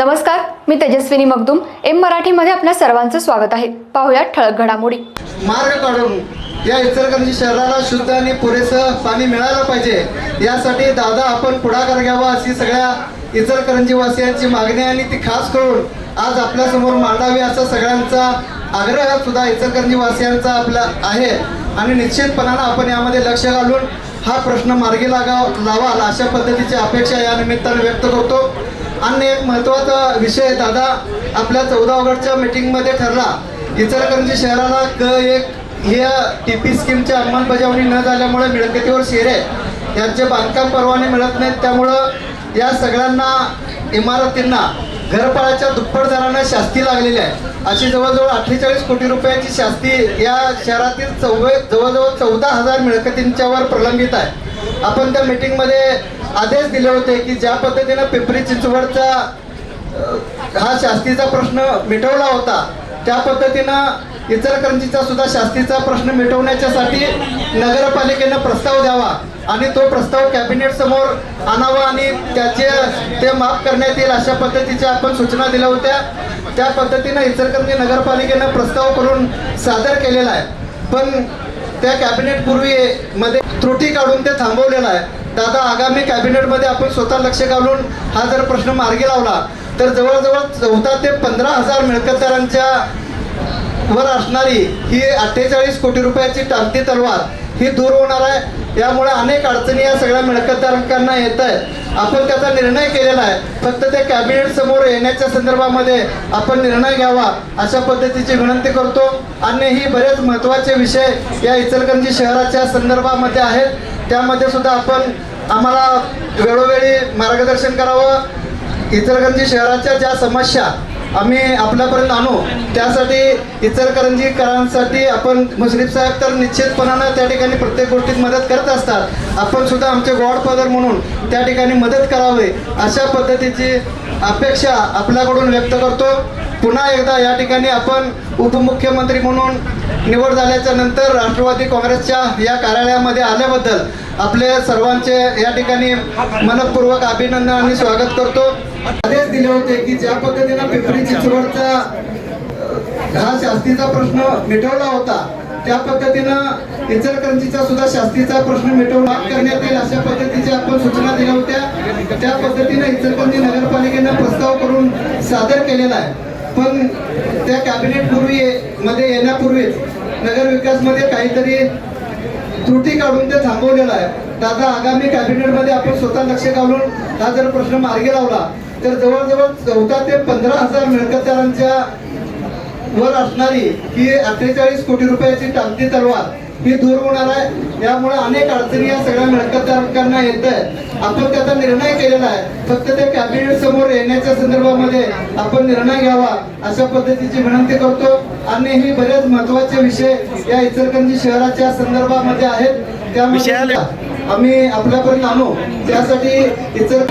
नमस्कार मी तेजस्विनी मगदुम. एम मराठीमध्ये आपल्या सर्वांचं स्वागत आहे. पाहुयात ठळक घडामोडी. मार्ग काढून या इचलकरंजी शहराला शुद्ध आणि पुरेसं पाणी मिळालं पाहिजे. यासाठी दादा आपण पुढाकार घ्यावा अशी सगळ्या इचलकरंजीवासियांची मागणी आणि ती खास करून आज आपल्यासमोर मांडावी असा सगळ्यांचा आग्रह सुद्धा इचलकरंजी वासियांचा आपला आहे. आणि निश्चितपणानं आपण यामध्ये लक्ष घालून हा प्रश्न मार्गी लागा लावाल अशा पद्धतीची अपेक्षा या निमित्तानं व्यक्त करतो. आणि एक महत्त्वाचा विषय दादा आपल्या चौदा ऑगस्टच्या मीटिंगमध्ये ठरला. इचलकरंजी शहराला क एक ह्या टी पी स्कीमची अंमलबजावणी न झाल्यामुळे मिळकतीवर शेरे यांचे बांधकाम परवाने मिळत नाहीत. त्यामुळं या सगळ्यांना इमारतींना घरपाळ्याच्या दुप्पट दरानं शास्ती लागलेली आहे. अशी जवळजवळ अठ्ठेचाळीस कोटी रुपयाची शास्ती या शहरातील चौवे जवळजवळ चौदा हजार मिळकतींच्यावर प्रलंबित आहे. आपण त्या मीटिंगमध्ये आदेश दिले होते की ज्या पद्धतीनं पिंपरी चिंचवडचा हा शास्तीचा प्रश्न मिटवला होता त्या पद्धतीनं इचलकरंजीचा सुद्धा शास्तीचा प्रश्न मिटवण्याच्यासाठी नगरपालिकेनं प्रस्ताव द्यावा आणि तो प्रस्ताव कॅबिनेट समोर आणावा आणि त्याचे ते माफ करण्यात येईल अशा पद्धतीच्या आपण सूचना दिल्या होत्या. त्या पद्धतीनं इचलकरंजी नगरपालिकेनं प्रस्ताव करून सादर केलेला आहे. पण त्या कॅबिनेट पूर्वी मध्ये त्रुटी काढून ते थांबवलेलं आहे. दादा आगामी कॅबिनेटमध्ये आपण स्वतः लक्ष घालून हा जर प्रश्न मार्गी लावला तर जवळजवळ चौदा ते पंधरा हजार मिळकतदारांच्या वर असणारी ही अठ्ठेचाळीस कोटी रुपयाची टांगती तलवार ही दूर होणार आहे. यामुळे अनेक अडचणी या सगळ्या मिळकतदारांना येत आहेत. आपण त्याचा निर्णय केलेला आहे. फक्त ते कॅबिनेट समोर येण्याच्या संदर्भामध्ये आपण निर्णय घ्यावा अशा पद्धतीची विनंती करतो. आणि ही बरेच महत्त्वाचे विषय या इचलकरंजी शहराच्या संदर्भामध्ये आहेत. त्यामध्ये सुद्धा आपण आम्हाला वेळोवेळी मार्गदर्शन करावं. इचलकरंजी शहराच्या ज्या समस्या आम्ही आपल्यापर्यंत आणू त्यासाठी इचलकरंजीकरांसाठी आपण मुश्रीफ साहेब तर निश्चितपणानं त्या ठिकाणी प्रत्येक गोष्टीत मदत करत असतात. आपण सुद्धा आमचे गॉडफादर म्हणून त्या ठिकाणी मदत करावे अशा पद्धतीची अपेक्षा आपल्याकडून व्यक्त करतो. पुन्हा एकदा या ठिकाणी आपण उपमुख्यमंत्री म्हणून निवड झाल्याच्यानंतर राष्ट्रवादी काँग्रेसच्या या कार्यालयामध्ये आल्याबद्दल आपले सर्वांचे या ठिकाणी मनपूर्वक अभिनंदन आणि स्वागत करतो. आदेश दिले होते की ज्या पद्धतीनं पिंपरी चिंचवडचा हा शास्तीचा प्रश्न मिटवला होता त्या पद्धतीनं इचलकरंजीचा सुद्धा शास्तीचा प्रश्न मिटवला करण्यात येईल अशा पद्धतीच्या आपण सूचना दिल्या होत्या. त्या पद्धतीनं इचलकरंजी नगरपालिकेनं प्रस्ताव करून सादर केलेला आहे. पण त्या कॅबिनेट पूर्वी मध्ये येण्यापूर्वीच नगरविकासमध्ये काहीतरी त्रुटी काढून ते थांबवलेलं आहे. दादा आगामी कॅबिनेटमध्ये आपण स्वतः लक्ष घालून हा जर प्रश्न मार्गी लावला तर जवळजवळ चौदा ते पंधरा हजार मिळकतदारांच्या वर असणारी ही अठ्ठेचाळीस कोटी रुपयाची टांगती तलवार ही दूर होणार आहे. यामुळे अनेक अडचणी या सगळ्या मिळकतदारांना येत आहे आपण त्याचा निर्णय केलेला आहे. फक्त ते कॅबिनेट समोर येण्याच्या संदर्भामध्ये आपण निर्णय घ्यावा अशा पद्धतीची विनंती करतो. आणि ही बरेच महत्त्वाचे विषय या इचलकरंजी शहराच्या संदर्भामध्ये आहेत. त्यामध्ये आम्ही आपल्यापर्यंत आणू. त्यासाठी इचल